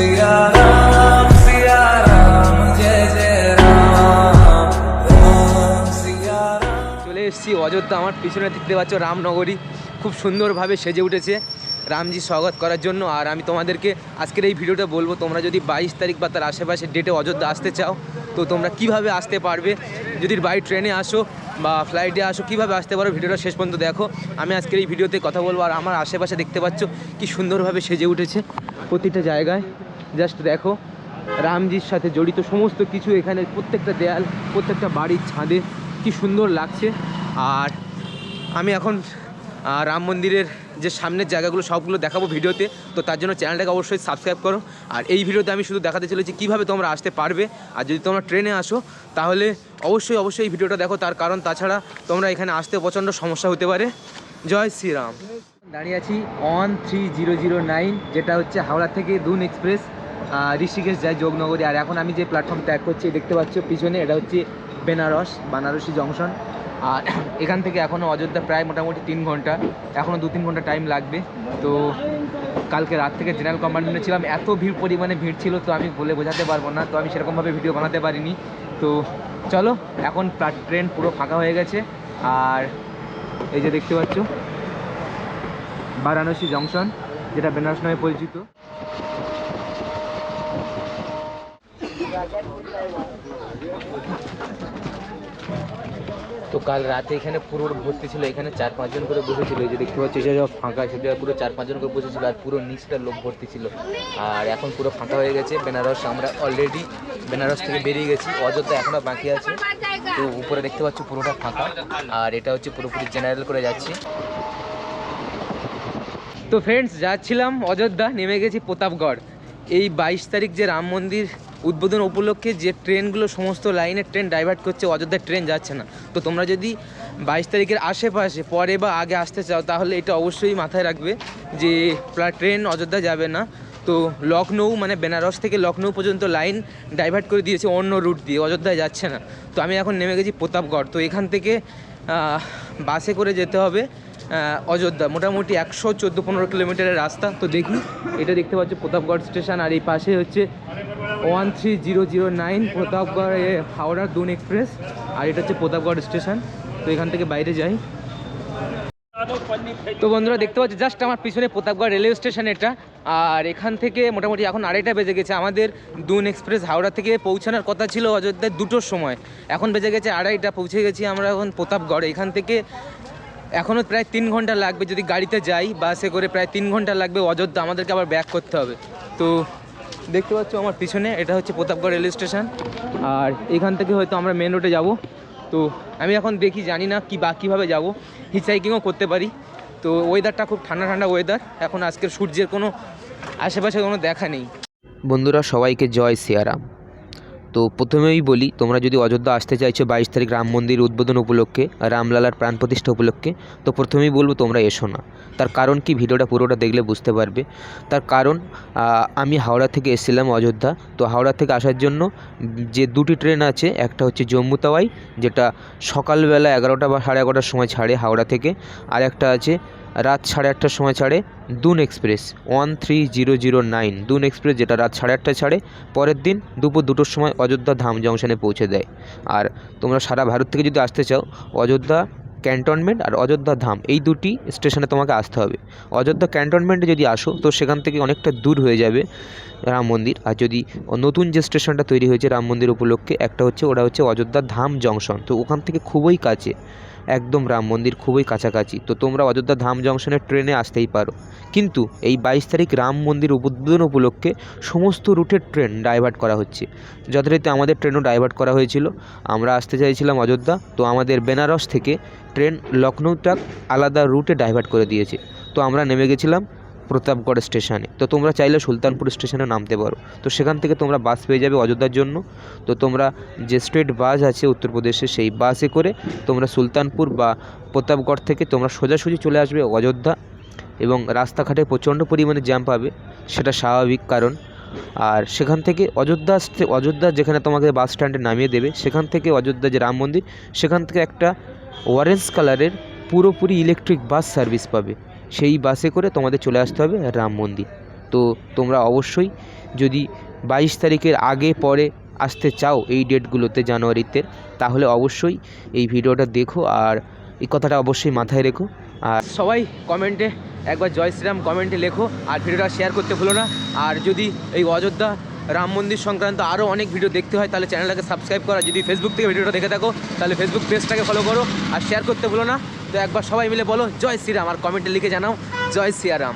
सिया राम सिया राम जय जय राम राम सिया राम চলে এসেছি অযোধ্যা আমার পিছনে দেখতে পাচ্ছ রামনগরী খুব সুন্দরভাবে সেজে উঠেছে রামজি স্বাগত করার জন্য আর আমি তোমাদেরকে আজকের এই ভিডিওটা বলবো তোমরা যদি বাইশ তারিখ বা তার আশেপাশে ডেটে অযোধ্যা আসতে চাও তো তোমরা কিভাবে আসতে পারবে যদি বাই ট্রেনে আসো বা ফ্লাইটে আসো কিভাবে আসতে পারো ভিডিওটা শেষ পর্যন্ত দেখো আমি আজকের এই ভিডিওতে কথা বলবো আর আমার আশেপাশে দেখতে পাচ্ছ কি সুন্দরভাবে সেজে উঠেছে প্রতিটা জায়গায় জাস্ট দেখো, রামজির সাথে জড়িত সমস্ত কিছু এখানে প্রত্যেকটা দেয়াল, প্রত্যেকটা বাড়ির ছাদে, কি সুন্দর লাগছে। আর আমি এখন রাম মন্দিরের যে সামনের জায়গাগুলো সবগুলো দেখাবো ভিডিওতে, তো তার জন্য চ্যানেলটাকে অবশ্যই সাবস্ক্রাইব করো। আর এই ভিডিওতে আমি শুধু দেখাতে চলেছি কীভাবে তোমরা আসতে পারবে, আর যদি তোমরা ট্রেনে আসো, তাহলে অবশ্যই অবশ্যই এই ভিডিওটা দেখো। তার কারণ তাছাড়া তোমরা এখানে আসতে প্রচণ্ড সমস্যা হতে পারে। জয় শ্রীরাম। দাঁড়িয়ে আছি one three zero zero nine যেটা হচ্ছে হাওড়া থেকে দুন এক্সপ্রেস ঋষিকেশ যায় যোগনগরী। আর এখন আমি যে প্ল্যাটফর্ম ত্যাগ করছি দেখতে পাচ্ছ পিছনে, এটা হচ্ছে বেনারস, বানারসি জংশন। আর এখান থেকে এখনও অযোধ্যা প্রায় মোটামুটি তিন ঘণ্টা। এখনও দু তিন ঘণ্টা টাইম লাগবে। তো কালকে রাত থেকে জেনারেল কম্পার্টমেন্টে ছিলাম। এত ভিড়, পরিমাণে ভিড় ছিল, তো আমি বলে বোঝাতে পারব না। তো আমি সেরকমভাবে ভিডিও বানাতে পারিনি। তো চলো, এখন ট্রেন পুরো ফাঁকা হয়ে গেছে। আর এই যে দেখতে পাচ্ছ, বারাণসী জংশন, যেটা বেনারস নামে পরিচিত। তো কাল রাতে এখানে পুরো ভর্তি ছিল, এখানে চার পাঁচজন করে বসেছিল যে দেখতে পাচ্ছি যে ফাঁকা ছিল পুরো চার পাঁচজন করে বসেছিল, আর পুরো নিচটা লোক ভর্তি ছিল। আর এখন পুরো ফাঁকা হয়ে গেছে, বেনারস, আমরা অলরেডি বেনারস থেকে বেরিয়ে গেছি অযোধ্যা এখনও বাকি আছে। তো উপরে দেখতে পাচ্ছি, পুরোটা ফাঁকা, আর এটা হচ্ছে পুরোপুরি জেনারেল করে যাচ্ছি। তো ফ্রেন্ডস যাচ্ছিলাম অযোধ্যা, নেমে গেছি প্রতাপগড়। এই বাইশ তারিখ যে রাম মন্দির উদ্বোধন উপলক্ষে যে ট্রেনগুলো, সমস্ত লাইনের ট্রেন ডাইভার্ট করছে অযোধ্যার ট্রেন যাচ্ছে না। তো তোমরা যদি বাইশ তারিখের আশেপাশে পরে বা আগে আসতে চাও, তাহলে এটা অবশ্যই মাথায় রাখবে যে ট্রেন অযোধ্যা যাবে না। তো লখনৌ মানে বেনারস থেকে লখনৌ পর্যন্ত লাইন ডাইভার্ট করে দিয়েছে, অন্য রুট দিয়ে, অযোধ্যায় যাচ্ছে না। তো আমি এখন নেমে গেছি প্রতাপগড়। তো এখান থেকে বাসে করে যেতে হবে অযোধ্যা। মোটামুটি একশো চোদ্দ পনেরো কিলোমিটারের রাস্তা। তো দেখি এটা দেখতে পাচ্ছ, প্রতাপগড় স্টেশন। আর এই পাশে হচ্ছে one three zero zero nine Pratapgarh এ, হাওড়া দুন এক্সপ্রেস আর এটা হচ্ছে প্রতাপগড় স্টেশন। তো এখান থেকে বাইরে যাই। তো বন্ধুরা দেখতে পাচ্ছ জাস্ট আমার পিছনে প্রতাপগড় রেলওয়ে স্টেশন এটা। আর এখান থেকে মোটামুটি এখন আড়াইটা বেজে গেছে। আমাদের দুন এক্সপ্রেস হাওড়া থেকে পৌঁছানোর কথা ছিল অযোধ্যায় দুটোর সময়। এখন বেজে গেছে আড়াইটা পৌঁছে গেছি আমরা এখন প্রতাপগড়। এখান থেকে এখনও প্রায় তিন ঘণ্টা লাগবে যদি গাড়িতে যাই। বাসে করে প্রায় তিন ঘণ্টা লাগবে। অযোধ্যা আমাদেরকে আবার ব্যাক করতে হবে। তো দেখতে পাচ্ছ আমার পিছনে, এটা হচ্ছে প্রতাপগড় রেল স্টেশন। আর এখান থেকে হয়তো আমরা মেন রোডে যাব। তো আমি এখন দেখি, জানি না কি বা কীভাবে যাব। হিচাইকিংও করতে পারি। তো ওয়েদারটা খুব ঠান্ডা ঠান্ডা ওয়েদার এখন আজকের সূর্যের কোনো আশেপাশে কোনো দেখা নেই। বন্ধুরা, সবাইকে জয় সিয়ারাম। তো প্রথমেই বলি, তোমরা যদি অযোধ্যা আসতে চাইছো বাইশ তারিখ রাম মন্দির উদ্বোধন উপলক্ষে, রামলালার প্রাণ প্রতিষ্ঠা উপলক্ষে, তো প্রথমেই বলব তোমরা এসো না। তার কারণ কি? ভিডিওটা পুরোটা দেখলে বুঝতে পারবে। তার কারণ আমি হাওড়া থেকে এসেছিলাম অযোধ্যা। তো হাওড়া থেকে আসার জন্য যে দুটি ট্রেন আছে, একটা হচ্ছে জম্মু তাওয়াই, যেটা সকালবেলা এগারোটা বা সাড়ে এগারোটার সময় ছাড়ে হাওড়া থেকে, আর একটা আছে রাত সাড়ে আটটার সময় ছাড়ে Doon express, one three zero zero nine. Doon express যেটা রাত সাড়ে আটটায় ছাড়ে, পরের দিন দুপুর দুটোর সময় অযোধ্যা ধাম জংশনে পৌঁছে দেয়। আর তোমরা সারা ভারত থেকে যদি আসতে চাও, অযোধ্যা ক্যান্টনমেন্ট আর অযোধ্যা ধাম, এই দুটি স্টেশনে তোমাকে আসতে হবে। অযোধ্যা ক্যান্টনমেন্টে যদি আসো, তো সেখান থেকে অনেকটা দূর হয়ে যাবে রাম মন্দির। আর যদি নতুন যে স্টেশনটা তৈরি হয়েছে রাম মন্দির উপলক্ষে, একটা হচ্ছে, ওটা হচ্ছে অযোধ্যা ধাম জংশন। তো ওখান থেকে খুবই কাছে। একদম রাম মন্দির খুবই কাছাকাছি। তো তোমরা অযোধ্যা ধাম জংশনের ট্রেনে আসতেই পারো। কিন্তু এই বাইশ তারিখ রাম মন্দির উদ্বোধন উপলক্ষে সমস্ত রুটের ট্রেন ডাইভার্ট করা হচ্ছে। যথারীতি আমাদের ট্রেনও ডাইভার্ট করা হয়েছিল। আমরা আসতে চাইছিলাম অযোধ্যা। তো আমাদের বেনারস থেকে ট্রেন লখনৌটা আলাদা রুটে ডাইভার্ট করে দিয়েছে। তো আমরা নেমে গেছিলাম প্রতাপগড় স্টেশনে। তো তোমরা চাইলে সুলতানপুর স্টেশনে নামতে পারো। তো সেখান থেকে তোমরা বাস পেয়ে যাবে অযোধ্যার জন্য। তো তোমরা যে স্টেট বাস আছে উত্তরপ্রদেশে, সেই বাসে করে তোমরা সুলতানপুর বা প্রতাপগড় থেকে তোমরা সোজাসুজি চলে আসবে অযোধ্যা এবং রাস্তাঘাটে প্রচণ্ড পরিমাণে জ্যাম পাবে। সেটা স্বাভাবিক কারণ। আর সেখান থেকে অযোধ্যা অযোধ্যা যেখানে তোমাকে বাস স্ট্যান্ডে নামিয়ে দেবে, সেখান থেকে অযোধ্যা যে রাম মন্দির, সেখান থেকে একটা অরেঞ্জ কালারের পুরোপুরি ইলেকট্রিক বাস সার্ভিস পাবে। সেই বাসে করে তোমাদের চলে আসতে হবে রাম মন্দির। তো তোমরা অবশ্যই যদি বাইশ তারিখের আগে পরে আসতে চাও এই ডেটগুলোতে জানুয়ারিতে, তাহলে অবশ্যই এই ভিডিওটা দেখো আর এই কথাটা অবশ্যই মাথায় রেখো। আর সবাই কমেন্টে একবার জয় শ্রীরাম কমেন্টে লেখো আর ভিডিওটা শেয়ার করতে ভুলো না। আর যদি এই অযোধ্যা রাম মন্দির সংক্রান্ত আরও অনেক ভিডিও দেখতে হয়, তাহলে চ্যানেলটাকে সাবস্ক্রাইব করা। যদি ফেসবুক থেকে ভিডিওটা দেখে থাকো, তাহলে ফেসবুক পেজটাকে ফলো করো আর শেয়ার করতে ভুলো না। তো একবার সবাই মিলে বলো জয় শ্রীরাম আর কমেন্টে লিখে জানাও জয় শ্রীরাম।